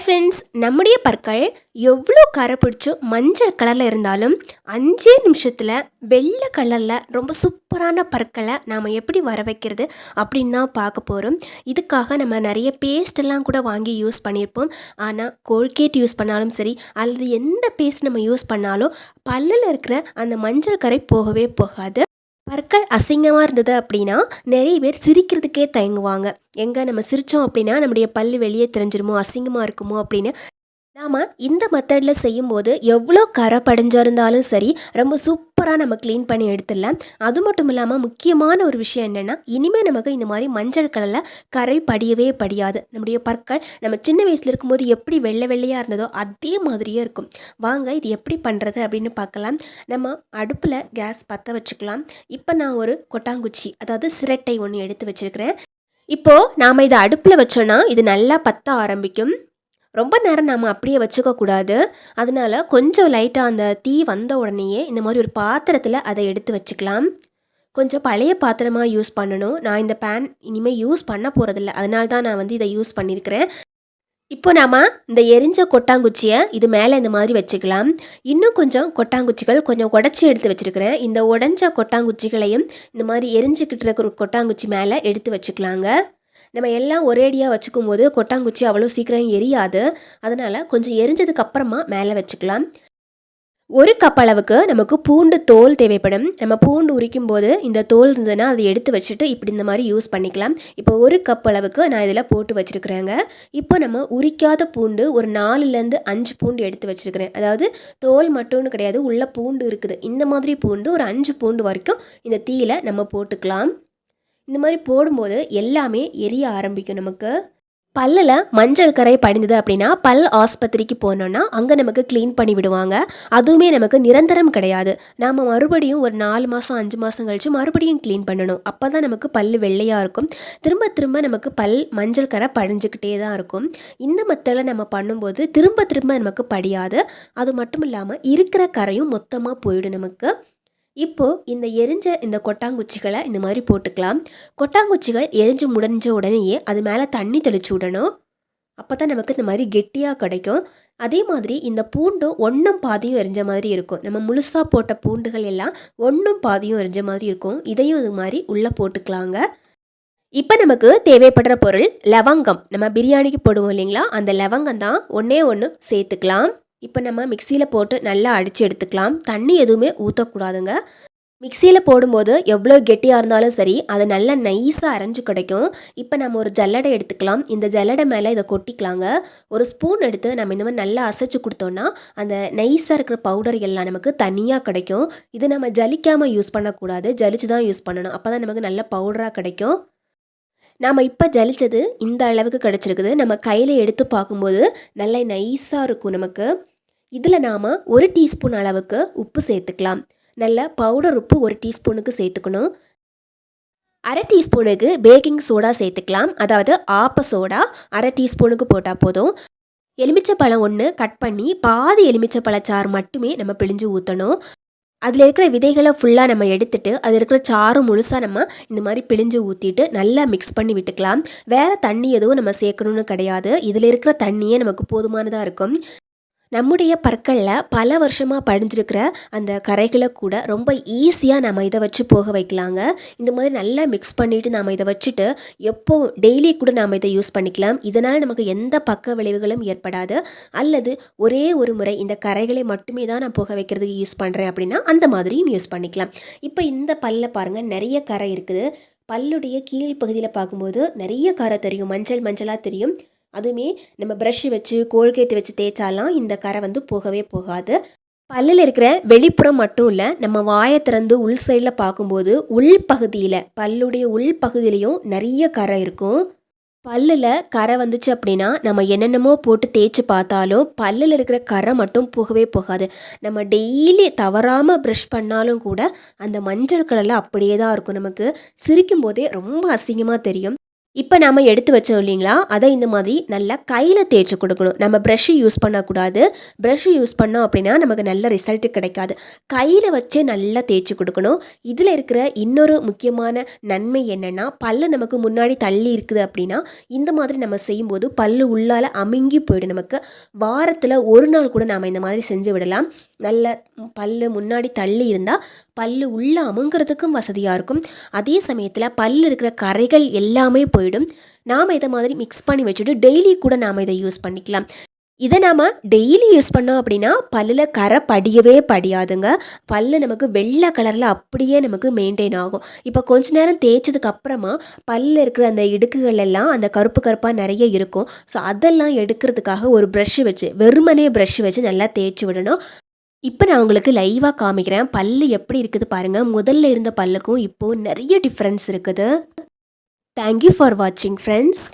Hi friends நம்முடைய பற்கள் எவ்வளோ கரை பிடிச்சோ மஞ்சள் கலரில் இருந்தாலும் அஞ்சே நிமிஷத்தில் வெள்ளை கலரில் ரொம்ப சூப்பரான பற்களை நாம் எப்படி வர வைக்கிறது அப்படின்னு தான் பார்க்க போகிறோம் இதுக்காக நம்ம நிறைய பேஸ்ட் எல்லாம் கூட வாங்கி யூஸ் பண்ணியிருப்போம். ஆனால் கோல்கேட் யூஸ் பண்ணாலும் சரி அல்லது எந்த பேஸ்ட் நம்ம யூஸ் பண்ணாலும் பல்லில் இருக்கிற அந்த மஞ்சள் கரை போகவே போகாது. பற்கள் அசிங்கமாக இருந்தது அப்படின்னா நிறைய பேர் சிரிக்கிறதுக்கே தயங்குவாங்க. எங்கே நம்ம சிரித்தோம் அப்படின்னா நம்முடைய பல்லு வெளியே தெரிஞ்சிருமோ அசிங்கமாக இருக்குமோ அப்படின்னு. நாம் இந்த மெத்தடில் செய்யும்போது எவ்வளோ கரை படைஞ்சிருந்தாலும் சரி ரொம்ப சூப்பராக நம்ம க்ளீன் பண்ணி எடுத்துடலாம். அது மட்டும் இல்லாமல் முக்கியமான ஒரு விஷயம் என்னென்னா இனிமேல் நமக்கு இந்த மாதிரி மஞ்சள் கலரில் கரை படியவே படியாது. நம்முடைய பற்கள் நம்ம சின்ன வயசில் இருக்கும்போது எப்படி வெள்ளை வெள்ளையாக இருந்ததோ அதே மாதிரியே இருக்கும். வாங்க இது எப்படி பண்ணுறது அப்படின்னு பார்க்கலாம். நம்ம அடுப்பில் கேஸ் பற்ற வச்சுக்கலாம். இப்போ நான் ஒரு கொட்டாங்குச்சி அதாவது சிரட்டை ஒன்று எடுத்து வச்சுருக்கிறேன். இப்போது நாம் இதை அடுப்பில் வச்சோன்னா இது நல்லா பற்ற ஆரம்பிக்கும். ரொம்ப நேரம் நம்ம அப்படியே வச்சுக்கக்கூடாது அதனால் அதனால கொஞ்சம் லைட்டாக அந்த தீ வந்த உடனேயே இந்த மாதிரி ஒரு பாத்திரத்தில் அதை எடுத்து வச்சுக்கலாம். கொஞ்சம் பழைய பாத்திரமாக யூஸ் பண்ணணும். நான் இந்த பேன் இனிமேல் யூஸ் பண்ண போகிறதில்ல அதனால தான் நான் வந்து இதை யூஸ் பண்ணியிருக்கிறேன் இப்போ நாம் இந்த எரிஞ்ச கொட்டாங்குச்சியை இது மேலே இந்த மாதிரி வச்சுக்கலாம். இன்னும் கொஞ்சம் கொட்டாங்குச்சிகள் கொஞ்சம் உடச்சி எடுத்து வச்சுருக்கிறேன். இந்த உடஞ்ச கொட்டாங்குச்சிகளையும் இந்த மாதிரி எரிஞ்சுக்கிட்டு இருக்கிற கொட்டாங்குச்சி மேலே எடுத்து வச்சுக்கலாங்க. நம்ம எல்லாம் ஒரேடியாக வச்சுக்கும் போது கொட்டாங்குச்சி அவ்வளோ சீக்கிரம் எரியாது. அதனால் கொஞ்சம் எரிஞ்சதுக்கு அப்புறமா மேலே வச்சுக்கலாம். ஒரு கப் அளவுக்கு நமக்கு பூண்டு தோல் தேவைப்படும். நம்ம பூண்டு உரிக்கும் போது இந்த தோல் இருந்ததுன்னா அதை எடுத்து வச்சுட்டு இப்படி இந்த மாதிரி யூஸ் பண்ணிக்கலாம். இப்போ ஒரு கப் அளவுக்கு நான் இதில் போட்டு வச்சுருக்குறேங்க. இப்போ நம்ம உரிக்காத பூண்டு ஒரு நாலுலேருந்து அஞ்சு பூண்டு எடுத்து வச்சுருக்கிறேன். அதாவது தோல் மட்டும்னு கிடையாது உள்ள பூண்டு இருக்குது. இந்த மாதிரி பூண்டு ஒரு அஞ்சு பூண்டு வரைக்கும் இந்த தீயில் நம்ம போட்டுக்கலாம். இந்த மாதிரி போடும்போது எல்லாமே எரிய ஆரம்பிக்கும் நமக்கு. பல்லில் மஞ்சள் கரை படிந்தது அப்படின்னா பல் ஆஸ்பத்திரிக்கு போனோன்னா அங்கே நமக்கு க்ளீன் பண்ணி விடுவாங்க. அதுவுமே நமக்கு நிரந்தரம் கிடையாது. நாம் மறுபடியும் ஒரு நாலு மாதம் அஞ்சு மாதம் கழித்து மறுபடியும் க்ளீன் பண்ணணும். அப்போ தான் நமக்கு பல் வெள்ளையாக இருக்கும். திரும்ப திரும்ப நமக்கு பல் மஞ்சள் கரை படிஞ்சுக்கிட்டே தான் இருக்கும். இந்த மெத்தடில் நம்ம பண்ணும்போது திரும்ப திரும்ப நமக்கு படியாது. அது மட்டும் இல்லாமல் இருக்கிற கரையும் மொத்தமாக போயிடும் நமக்கு. இப்போது இந்த எரிஞ்ச இந்த கொட்டாங்குச்சிகளை இந்த மாதிரி போட்டுக்கலாம். கொட்டாங்குச்சிகள் எரிஞ்சு முடிஞ்ச உடனேயே அது மேலே தண்ணி தெளிச்சு விடணும். அப்போ தான் நமக்கு இந்த மாதிரி கெட்டியாக கிடைக்கும். அதே மாதிரி இந்த பூண்டும் ஒன்றும் பாதியும் எரிஞ்ச மாதிரி இருக்கும். நம்ம முழுசாக போட்ட பூண்டுகள் எல்லாம் ஒன்றும் பாதியும் எரிஞ்ச மாதிரி இருக்கும். இதையும் இது மாதிரி உள்ளே போட்டுக்கலாங்க. இப்போ நமக்கு தேவைப்படுற பொருள் லவங்கம். நம்ம பிரியாணிக்கு போடுவோம் இல்லைங்களா? அந்த லவங்கம் தான் ஒன்றே ஒன்று சேர்த்துக்கலாம். இப்போ நம்ம மிக்சியில் போட்டு நல்லா அடித்து எடுத்துக்கலாம். தண்ணி எதுவுமே ஊற்றக்கூடாதுங்க மிக்சியில் போடும்போது எவ்வளோ கெட்டியாக இருந்தாலும் சரி அதை நல்லா நைஸாக அரைஞ்சு கிடைக்கும். இப்போ நம்ம ஒரு ஜல்லடை எடுத்துக்கலாம். இந்த ஜல்லடை மேலே இதை கொட்டிக்கலாங்க. ஒரு ஸ்பூன் எடுத்து நம்ம இந்த மாதிரி நல்லா அசைச்சு கொடுத்தோன்னா அந்த நைஸாக இருக்கிற பவுடர் எல்லாம் நமக்கு தனியாக கிடைக்கும். இது நம்ம ஜலிக்காமல் யூஸ் பண்ணக்கூடாது. ஜலிச்சு தான் யூஸ் பண்ணணும். அப்போ தான் நமக்கு நல்ல பவுடராக கிடைக்கும். நாம் இப்போ ஜலித்தது இந்த அளவுக்கு கிடச்சிருக்குது. நம்ம கையில் எடுத்து பார்க்கும்போது நல்லா நைஸாக இருக்கும் நமக்கு. இதில் நாம் ஒரு டீஸ்பூன் அளவுக்கு உப்பு சேர்த்துக்கலாம். நல்ல பவுடர் உப்பு ஒரு டீஸ்பூனுக்கு சேர்த்துக்கணும். அரை டீஸ்பூனுக்கு பேக்கிங் சோடா சேர்த்துக்கலாம். அதாவது ஆப்ப சோடா அரை டீஸ்பூனுக்கு போட்டால் போதும். எலுமிச்சைப்பழம் ஒன்று கட் பண்ணி பாதி எலுமிச்சைப்பழச்சாறு மட்டுமே நம்ம பிழிஞ்சு ஊற்றணும் அதில் இருக்கிற விதைகளை ஃபுல்லாக நம்ம எடுத்துட்டு அதில் இருக்கிற சாறு முழுசாக நம்ம இந்த மாதிரி பிழிஞ்சு ஊற்றிட்டு நல்லா மிக்ஸ் பண்ணி விட்டுக்கலாம். வேறு தண்ணி எதுவும் நம்ம சேர்க்கணுன்னு கிடையாது. இதில் இருக்கிற தண்ணியே நமக்கு போதுமானதாக இருக்கும். நம்முடைய பற்களில் பல வருஷமாக படிஞ்சிருக்கிற அந்த கரைகளை கூட ரொம்ப ஈஸியாக நம்ம இதை வச்சு போக வைக்கலாங்க. இந்த மாதிரி நல்லா மிக்ஸ் பண்ணிவிட்டு நம்ம இதை வச்சுட்டு எப்போ டெய்லி கூட நாம் இதை யூஸ் பண்ணிக்கலாம். இதனால் நமக்கு எந்த பக்க விளைவுகளும் ஏற்படாது. அல்லது ஒரே ஒரு முறை இந்த கரைகளை மட்டுமே தான் நான் போக வைக்கிறதுக்கு யூஸ் பண்ணுறேன் அப்படின்னா அந்த மாதிரியும் யூஸ் பண்ணிக்கலாம். இப்போ இந்த பல்ல பாருங்கள் நிறைய கரை இருக்குது. பல்லுடைய கீழ் பகுதியில் பார்க்கும்போது நிறைய கரை தெரியும். மஞ்சள் மஞ்சளாக தெரியும். அதுவுமே நம்ம ப்ரஷ் வச்சு கோல்கேட் வச்சு தேய்ச்சாலாம் இந்த கரை வந்து போகவே போகாது. பல்லில் இருக்கிற வெளிப்புறம் மட்டும் இல்லை நம்ம வாயை திறந்து உள் சைடில் பார்க்கும்போது உள் பகுதியில் பல்லுடைய உள் பகுதியிலையும் நிறைய கரை இருக்கும். பல்லில் கரை வந்துச்சு அப்படின்னா நம்ம என்னென்னமோ போட்டு தேய்ச்சி பார்த்தாலும் பல்லில் இருக்கிற கரை மட்டும் போகவே போகாது. நம்ம டெய்லி தவறாமல் ப்ரஷ் பண்ணாலும் கூட அந்த மஞ்சள் கலரில் அப்படியே தான் இருக்கும் நமக்கு. சிரிக்கும் போதே ரொம்ப அசிங்கமாக தெரியும். இப்போ நாம் எடுத்து வச்சோம் இல்லைங்களா? அதை இந்த மாதிரி நல்லா கையில் தேய்ச்சி கொடுக்கணும். நம்ம ப்ரஷ்ஷு யூஸ் பண்ணக்கூடாது. ப்ரஷ்ஷு யூஸ் பண்ணோம் அப்படின்னா நமக்கு நல்ல ரிசல்ட் கிடைக்காது. கையில் வச்சே நல்லா தேய்ச்சி கொடுக்கணும். இதில் இருக்கிற இன்னொரு முக்கியமான நன்மை என்னென்னா பல்லு நமக்கு முன்னாடி தள்ளி இருக்குது அப்படின்னா இந்த மாதிரி நம்ம செய்யும்போது பல்லு உள்ளால் அமுங்கி போயிடும். நமக்கு வாரத்தில் ஒரு நாள் கூட நாம் இந்த மாதிரி செஞ்சு விடலாம். நல்ல பல்லு முன்னாடி தள்ளி இருந்தால் பல்லு உள்ளே அமுங்கிறதுக்கும் வசதியாக இருக்கும். அதே சமயத்தில் பல்லு இருக்கிற கரைகள் எல்லாமே போயிடும். நாம் இதை மாதிரி மிக்ஸ் பண்ணி வச்சுட்டு டெய்லி கூட நாம் இதை யூஸ் பண்ணிக்கலாம். இதை நாம் டெய்லி யூஸ் பண்ணோம் அப்படின்னா பல்லில் கரை படியவே படியாதுங்க. பல்லு நமக்கு வெள்ளை கலரில் அப்படியே நமக்கு மெயின்டைன் ஆகும். இப்போ கொஞ்ச நேரம் தேய்ச்சதுக்கு அப்புறமா பல்லில் இருக்கிற அந்த இடுக்குகள் எல்லாம் அந்த கருப்பு கருப்பாக நிறைய இருக்கும். ஸோ அதெல்லாம் எடுக்கிறதுக்காக ஒரு ப்ரஷ் வச்சு வெறுமனே ப்ரஷ் வச்சு நல்லா தேய்ச்சி விடணும். இப்போ நான் உங்களுக்கு லைவாக காமிக்கிறேன். பல்லு எப்படி இருக்குது பாருங்கள் முதல்ல இருந்த பல்லுக்கும் இப்போது நிறைய டிஃப்ரென்ஸ் இருக்குது. தேங்க்யூ ஃபார் வாட்சிங் ஃப்ரெண்ட்ஸ்